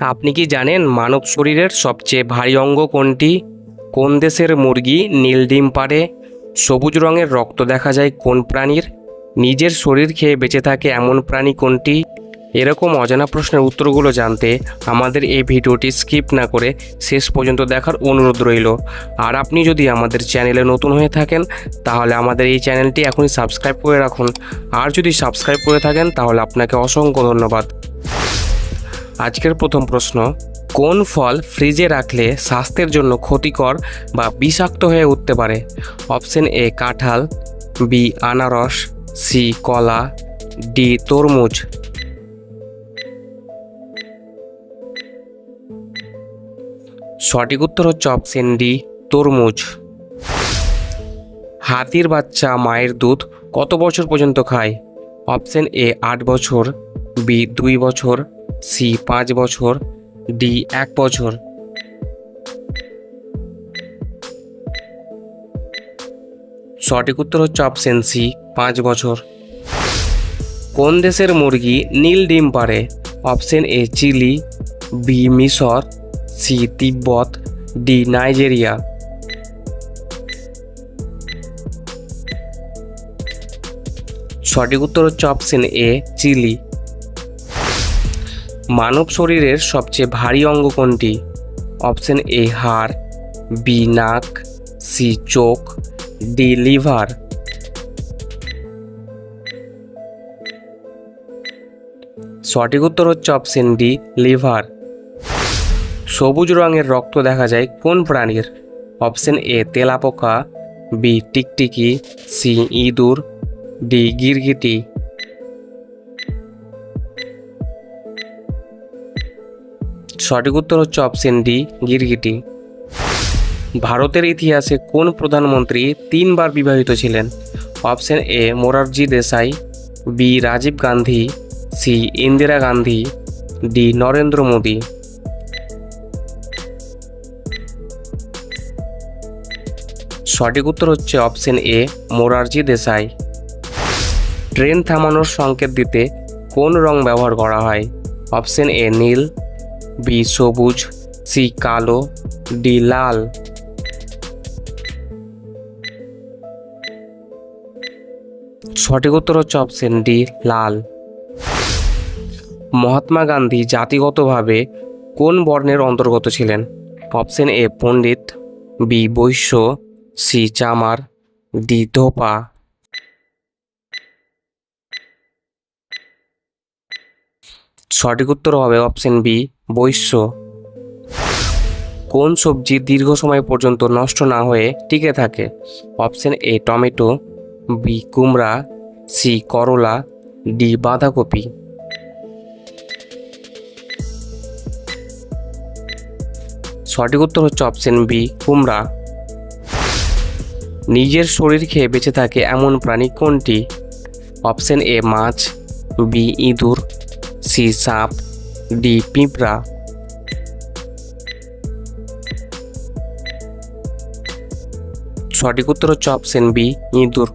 আপনি কি জানেন মানব শরীরের সবচেয়ে ভারী অঙ্গ কোনটি? কোন দেশের মুরগি নীল ডিম পাড়ে? সবুজ রঙের রক্ত দেখা যায় কোন প্রাণীর? নিজের শরীর খেয়ে বেঁচে থাকে এমন প্রাণী কোনটি? এরকম অজানা প্রশ্নের উত্তরগুলো জানতে আমাদের এই ভিডিওটি স্কিপ না করে শেষ পর্যন্ত দেখার অনুরোধ রইল। আর আপনি যদি আমাদের চ্যানেলে নতুন হয়ে থাকেন, তাহলে আমাদের এই চ্যানেলটি এখনই সাবস্ক্রাইব করে রাখুন। আর যদি সাবস্ক্রাইব করে থাকেন, তাহলে আপনাকে অসংখ্য ধন্যবাদ। আজকের প্রথম প্রশ্ন, কোন ফল ফ্রিজে রাখলে স্বাস্থ্যের জন্য ক্ষতিকর বা বিষাক্ত হয়ে উঠতে পারে? অপশন এ, কাঁঠাল, বি, আনারস, সি, কলা, ডি, তরমুজ। সঠিক উত্তর হচ্ছে অপশন ডি, তরমুজ। হাতির বাচ্চা, মায়ের দুধ কত বছর পর্যন্ত খায়? অপশন এ, আট বছর, বি, দুই বছর সি পাঁচ বছর, ডি এক বছর। সঠিক উত্তর হচ্ছে অপশন সি পাঁচ বছর। কোন দেশের মুরগি নীল ডিম পারে অপশন এ চিলি বি মিশর সি তিব্বত ডি নাইজেরিয়া। সঠিক উত্তর হচ্ছে অপশন এ চিলি। মানব শরীরের সবচেয়ে ভারী অঙ্গ কোনটি? অপশন এ, হাড়, বি, নাক, সি, চোখ, ডি, লিভার। সঠিক উত্তর হচ্ছে অপশন ডি, লিভার। সবুজ রঙের রক্ত দেখা যায় কোন প্রাণীর? অপশন এ, তেলাপোকা, বি, টিকটিকি, সি, ইঁদুর, ডি, গিরগিটি। সঠিক উত্তর হচ্ছে অপশন ডি গিরগিটি। ভারতের ইতিহাসে কোন প্রধানমন্ত্রী তিনবার বিবাহিত ছিলেন? Option A Morarji Desai B Rajiv Gandhi C Indira Gandhi D Narendra Modi. সঠিক উত্তর হচ্ছে option A Morarji Desai. Train থামানোর সংকেত দিতে কোন রং ব্যবহার করা হয়? অপশন এ নীল বি সবুজ, সি কালো, ডি লাল। সঠিক উত্তর হচ্ছে অপশন ডি লাল। মহাত্মা গান্ধী জাতিগতভাবে কোন বর্ণের অন্তর্গত ছিলেন? অপশন এ পণ্ডিত বি বৈশ্য সি চামার ডি ধোপা। সঠিক উত্তর হবে অপশন বি বৈশ্য। কোন সবজি দীর্ঘ সময় পর্যন্ত নষ্ট না হয়ে টিকে থাকে? অপশন এ টমেটো বি কুমড়া সি করলা ডি বাঁধাকপি। সঠিক উত্তর হচ্ছে অপশন বি কুমড়া। নিজের শরীর খেয়ে বেঁচে থাকে এমন প্রাণী কোনটি? অপশন এ মাছ বি ইঁদুর। সি সাপ ডি পিঁপড়া। সঠিক উত্তর হচ্ছে অপশন বি ইঁদুর।